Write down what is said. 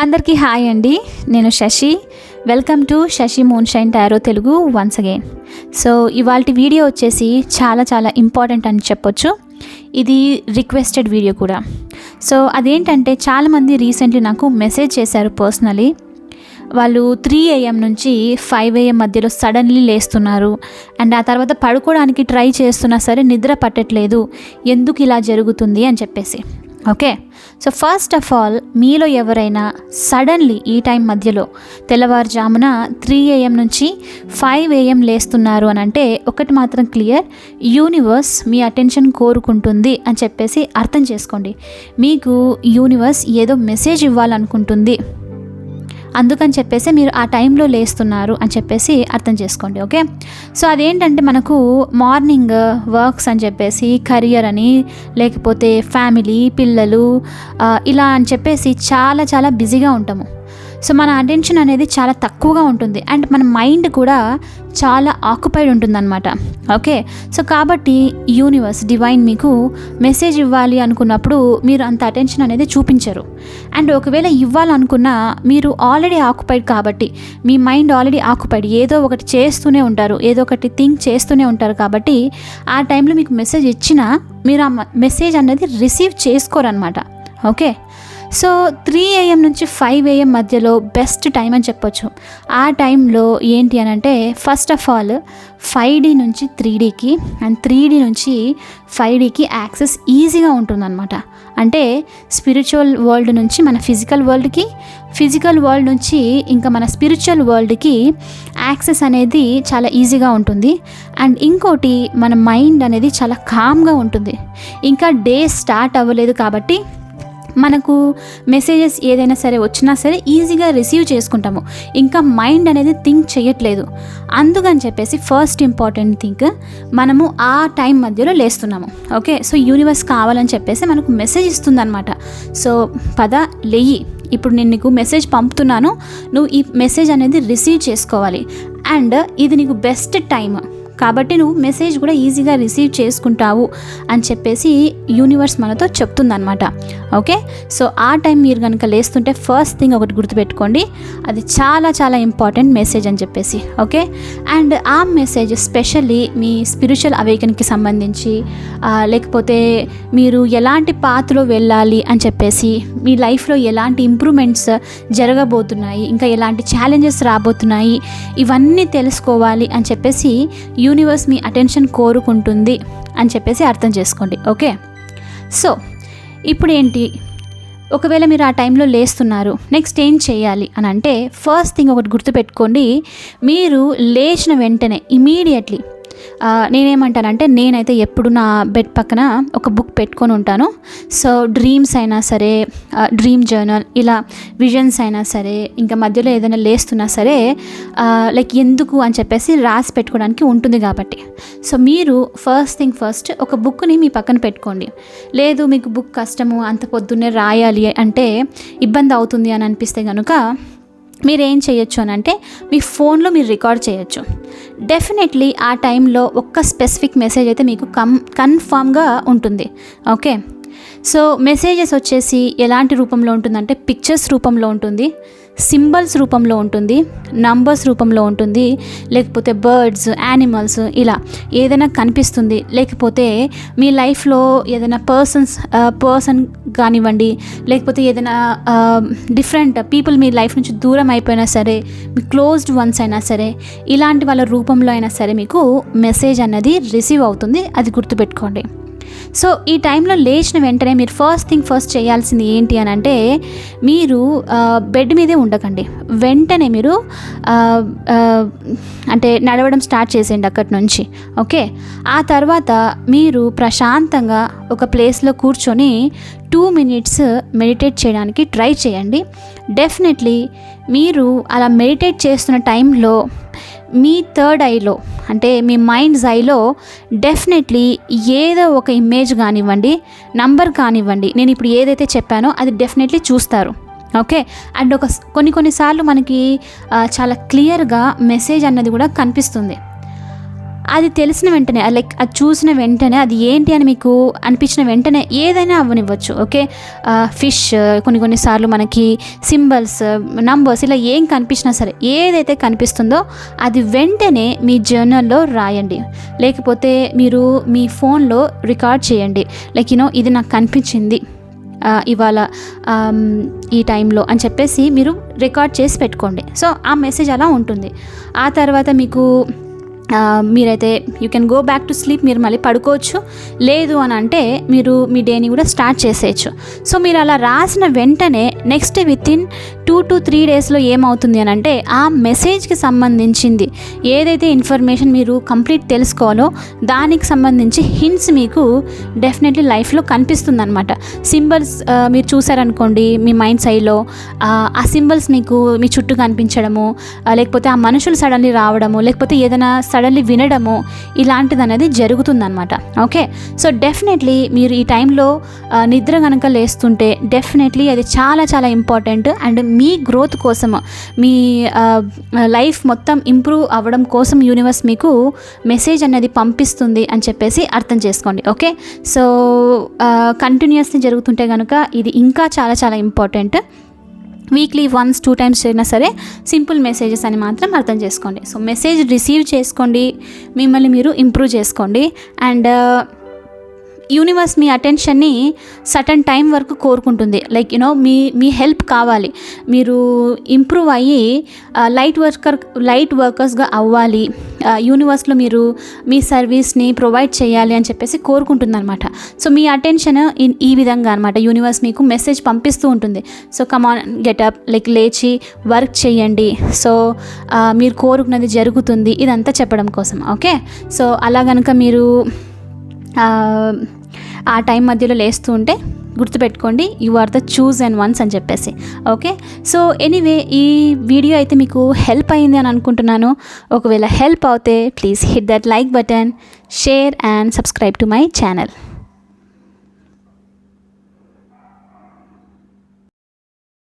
అందరికీ హాయ్ అండి. నేను Shashi. Welcome to Shashi moonshine tarot Telugu once again so ఇవాళ వీడియో వచ్చేసి చాలా చాలా ఇంపార్టెంట్ అని చెప్పొచ్చు. ఇది రిక్వెస్టెడ్ వీడియో కూడా. సో అదేంటంటే చాలామంది రీసెంట్లీ నాకు మెసేజ్ చేశారు పర్సనలీ వాళ్ళు త్రీ ఏఎం నుంచి ఫైవ్ ఏఎం మధ్యలో సడన్లీ లేస్తున్నారు. అండ్ ఆ తర్వాత పడుకోవడానికి ట్రై చేస్తున్నా సరే నిద్ర పట్టట్లేదు. ఎందుకు ఇలా జరుగుతుంది అని చెప్పేసి. Okay? So first of all మీలో ఎవరైనా సడన్లీ ఈ టైం మధ్యలో తెల్లవారుజామున త్రీ ఏఎం నుంచి ఫైవ్ ఏఎం లేస్తున్నారు అని అంటే ఒకటి మాత్రం క్లియర్ యూనివర్స్ మీ అటెన్షన్ కోరుకుంటుంది అని చెప్పేసి అర్థం చేసుకోండి. మీకు యూనివర్స్ ఏదో మెసేజ్ ఇవ్వాలనుకుంటుంది. అందుకని చెప్పేసి మీరు ఆ టైంలో లేస్తున్నారు అని చెప్పేసి అర్థం చేసుకోండి ఓకే? సో అదేంటంటే మనకు మార్నింగ్ వర్క్స్ అని చెప్పేసి కెరియర్ అని లేకపోతే ఫ్యామిలీ పిల్లలు ఇలా అని చెప్పేసి చాలా చాలా బిజీగా ఉంటాము. సో మన అటెన్షన్ అనేది చాలా తక్కువగా ఉంటుంది. అండ్ మన మైండ్ కూడా చాలా ఆక్యుపైడ్ ఉంటుందన్నమాట. ఓకే సో కాబట్టి యూనివర్స్ డివైన్ మీకు మెసేజ్ ఇవ్వాలి అనుకున్నప్పుడు మీరు అంత అటెన్షన్ అనేది చూపించరు. అండ్ ఒకవేళ ఇవ్వాలనుకున్నా మీరు ఆల్రెడీ ఆక్యుపైడ్ కాబట్టి మీ మైండ్ ఆల్రెడీ ఆక్యుపైడ్ ఏదో ఒకటి చేస్తూనే ఉంటారు ఏదో ఒకటి థింక్ చేస్తూనే ఉంటారు కాబట్టి ఆ టైంలో మీకు మెసేజ్ ఇచ్చినా మీరు ఆ మెసేజ్ అనేది రిసీవ్ చేసుకోరనమాట ఓకే సో త్రీ ఏఎం నుంచి ఫైవ్ ఏఎం మధ్యలో బెస్ట్ టైం అని చెప్పొచ్చు. ఆ టైంలో ఏంటి అని అంటే first of all five D నుంచి త్రీ డీకి అండ్ త్రీ డి నుంచి ఫైవ్ డీకి యాక్సెస్ ఈజీగా ఉంటుందన్నమాట. అంటే స్పిరిచువల్ వరల్డ్ నుంచి మన ఫిజికల్ వరల్డ్కి ఫిజికల్ వరల్డ్ నుంచి ఇంకా మన స్పిరిచువల్ వరల్డ్కి యాక్సెస్ అనేది చాలా ఈజీగా ఉంటుంది. అండ్ ఇంకోటి మన మైండ్ అనేది చాలా కామ్గా ఉంటుంది. ఇంకా డే స్టార్ట్ అవ్వలేదు కాబట్టి మనకు మెసేజెస్ ఏదైనా సరే వచ్చినా సరే ఈజీగా రిసీవ్ చేసుకుంటాము. ఇంకా మైండ్ అనేది థింక్ చేయట్లేదు. అందుకని చెప్పేసి ఫస్ట్ ఇంపార్టెంట్ థింక్ మనము ఆ టైం మధ్యలో లేస్తున్నాము. ఓకే సో యూనివర్స్ కావాలని చెప్పేసి మనకు మెసేజ్ ఇస్తుందన్నమాట. సో పద లేయి. ఇప్పుడు నేను నీకు మెసేజ్ పంపుతున్నాను. నువ్వు ఈ మెసేజ్ అనేది రిసీవ్ చేసుకోవాలి. అండ్ ఇది నీకు బెస్ట్ టైం కాబట్టి నువ్వు మెసేజ్ కూడా ఈజీగా రిసీవ్ చేసుకుంటావు అని చెప్పేసి యూనివర్స్ మనతో చెప్తుందనమాట ఓకే? సో ఆ టైం మీరు కనుక లేస్తుంటే ఫస్ట్ థింగ్ ఒకటి గుర్తుపెట్టుకోండి. అది చాలా చాలా ఇంపార్టెంట్ మెసేజ్ అని చెప్పేసి. ఓకే? అండ్ ఆ మెసేజ్ స్పెషల్లీ మీ స్పిరిచువల్ అవేకన్కి సంబంధించి లేకపోతే మీరు ఎలాంటి పాత్రలో వెళ్ళాలి అని చెప్పేసి మీ లైఫ్లో ఎలాంటి ఇంప్రూవ్మెంట్స్ జరగబోతున్నాయి ఇంకా ఎలాంటి ఛాలెంజెస్ రాబోతున్నాయి ఇవన్నీ తెలుసుకోవాలి అని చెప్పేసి యూనివర్స్ మీ అటెన్షన్ కోరుకుంటుంది అని చెప్పేసి అర్థం చేసుకోండి ఓకే? సో ఇప్పుడు ఏంటి ఒకవేళ మీరు ఆ టైంలో లేస్తున్నారు నెక్స్ట్ ఏం చేయాలి అని అంటే ఫస్ట్ థింగ్ ఒకటి గుర్తుపెట్టుకోండి మీరు లేచిన వెంటనే ఇమీడియట్లీ నేనేమంటానంటే నేనైతే ఎప్పుడు నా బెడ్ పక్కన ఒక బుక్ పెట్టుకొని ఉంటాను. సో డ్రీమ్స్ అయినా సరే డ్రీమ్ జర్నల్ ఇలా విజన్స్ అయినా సరే ఇంకా మధ్యలో ఏదైనా లేస్తున్నా సరే లైక్ ఎందుకు అని చెప్పేసి రాసి పెట్టుకోవడానికి ఉంటుంది కాబట్టి. సో మీరు ఫస్ట్ థింగ్ ఫస్ట్ ఒక బుక్ని మీ పక్కన పెట్టుకోండి. లేదు మీకు బుక్ కష్టము అంత పొద్దున్నే రాయాలి అంటే ఇబ్బంది అవుతుంది అని అనిపిస్తే కనుక మీరు ఏం చేయొచ్చు అని అంటే మీ ఫోన్లో మీరు రికార్డ్ చేయొచ్చు. డెఫినెట్లీ ఆ టైంలో ఒక్క స్పెసిఫిక్ మెసేజ్ అయితే మీకు కం కన్ఫామ్గా ఉంటుంది. ఓకే సో మెసేజెస్ వచ్చేసి ఎలాంటి రూపంలో ఉంటుందంటే పిక్చర్స్ రూపంలో ఉంటుంది. సింబల్స్ రూపంలో ఉంటుంది నంబర్స్ రూపంలో ఉంటుంది లేకపోతే బర్డ్స్ యానిమల్స్ ఇలా ఏదైనా కనిపిస్తుంది. లేకపోతే మీ లైఫ్లో ఏదైనా పర్సన్స్ పర్సన్ కానివ్వండి లేకపోతే ఏదైనా డిఫరెంట్ పీపుల్ మీ లైఫ్ నుంచి దూరం అయిపోయినా సరే మీ క్లోజ్డ్ వన్స్ అయినా సరే ఇలాంటి వాళ్ళ రూపంలో అయినా సరే మీకు మెసేజ్ అనేది రిసీవ్ అవుతుంది. అది గుర్తుపెట్టుకోండి. సో ఈ టైంలో లేచిన వెంటనే మీరు ఫస్ట్ థింగ్ ఫస్ట్ చేయాల్సింది ఏంటి అని అంటే మీరు బెడ్ మీదే ఉండకండి. వెంటనే మీరు అంటే నడవడం స్టార్ట్ చేసేయండి అక్కడి నుంచి. ఓకే ఆ తర్వాత మీరు ప్రశాంతంగా ఒక ప్లేస్లో కూర్చొని టూ మినిట్స్ మెడిటేట్ చేయడానికి ట్రై చేయండి. డెఫినెట్లీ మీరు అలా మెడిటేట్ చేస్తున్న టైంలో మీ థర్డ్ ఐలో అంటే మీ మైండ్స్ ఐలో డెఫినెట్లీ ఏదో ఒక ఇమేజ్ కానివ్వండి నంబర్ కానివ్వండి నేను ఇప్పుడు ఏదైతే చెప్పానో అది డెఫినెట్లీ చూస్తారు. ఓకే? అండ్ ఒక కొన్ని కొన్నిసార్లు మనకి చాలా క్లియర్గా మెసేజ్ అన్నది కూడా కనిపిస్తుంది. అది తెలిసిన వెంటనే లైక్ అది చూసిన వెంటనే అది ఏంటి అని మీకు అనిపించిన వెంటనే ఏదైనా అవ్వనివ్వచ్చు ఓకే? ఫిష్ కొన్ని కొన్నిసార్లు మనకి సింబల్స్ నంబర్స్ ఇలా ఏం కనిపించినా సరే ఏదైతే కనిపిస్తుందో అది వెంటనే మీ జర్నల్లో రాయండి. లేకపోతే మీరు మీ ఫోన్లో రికార్డ్ చేయండి. లైక్ యూనో ఇది నాకు కనిపించింది ఇవాళ ఈ టైంలో అని చెప్పేసి మీరు రికార్డ్ చేసి పెట్టుకోండి. సో ఆ మెసేజ్ అలా ఉంటుంది. ఆ తర్వాత మీకు మీరైతే you can go back to sleep మీరు మళ్ళీ పడుకోవచ్చు. లేదు అని అంటే మీరు మీ డేని కూడా స్టార్ట్ చేసేయచ్చు. సో మీరు అలా రాసిన వెంటనే next within two to three డేస్లో ఏమవుతుంది అని అంటే ఆ మెసేజ్కి సంబంధించింది ఏదైతే ఇన్ఫర్మేషన్ మీరు కంప్లీట్ తెలుసుకోవాలో దానికి సంబంధించి హింట్స్ మీకు డెఫినెట్లీ లైఫ్లో కనిపిస్తుంది అనమాట సింబల్స్ మీరు చూసారనుకోండి మీ మైండ్ సైడ్లో ఆ సింబల్స్ మీకు మీ చుట్టూ కనిపించడము లేకపోతే ఆ మనుషులు సడన్లీ రావడము లేకపోతే ఏదైనా సడన్లీ వినడము ఇలాంటిది అనేది జరుగుతుందన్నమాట. ఓకే? సో డెఫినెట్లీ మీరు ఈ టైంలో నిద్ర కనుక లేస్తుంటే డెఫినెట్లీ అది చాలా చాలా ఇంపార్టెంట్ అండ్ మీ గ్రోత్ కోసం మీ లైఫ్ మొత్తం ఇంప్రూవ్ అవ్వడం కోసం యూనివర్స్ మీకు మెసేజ్ అనేది పంపిస్తుంది అని చెప్పేసి అర్థం చేసుకోండి ఓకే సో కంటిన్యూస్ని జరుగుతుంటే కనుక ఇది ఇంకా చాలా చాలా important weekly once two times అయినా సరే సింపుల్ మెసేజెస్ అని మాత్రం అర్థం చేసుకోండి. సో మెసేజ్ రిసీవ్ చేసుకోండి మిమ్మల్ని మీరు ఇంప్రూవ్ చేసుకోండి. అండ్ యూనివర్స్ మీ అటెన్షన్ని సటన్ టైం వరకు కోరుకుంటుంది. లైక్ యునో మీ మీ హెల్ప్ కావాలి. మీరు ఇంప్రూవ్ అయ్యి లైట్ వర్కర్ లైట్ వర్కర్స్గా అవ్వాలి. యూనివర్స్లో మీరు మీ సర్వీస్ని ప్రొవైడ్ చేయాలి అని చెప్పేసి కోరుకుంటుంది అనమాట సో మీ అటెన్షన్ ఈ విధంగా అనమాట యూనివర్స్ మీకు మెసేజ్ పంపిస్తూ ఉంటుంది. So come on get up like లేచి వర్క్ చేయండి. సో మీరు కోరుకున్నది జరుగుతుంది. ఇదంతా చెప్పడం కోసం ఓకే సో అలా కనుక మీరు ఆ, టైం మధ్యలో లేస్తూ ఉంటే గుర్తుపెట్టుకోండి you are the chosen ones అని చెప్పేసి. ఓకే సో ఎనీవే ఈ వీడియో అయితే మీకు హెల్ప్ అయింది అని అనుకుంటున్నాను. ఒకవేళ హెల్ప్ అవుతే please hit that like button share and subscribe to my channel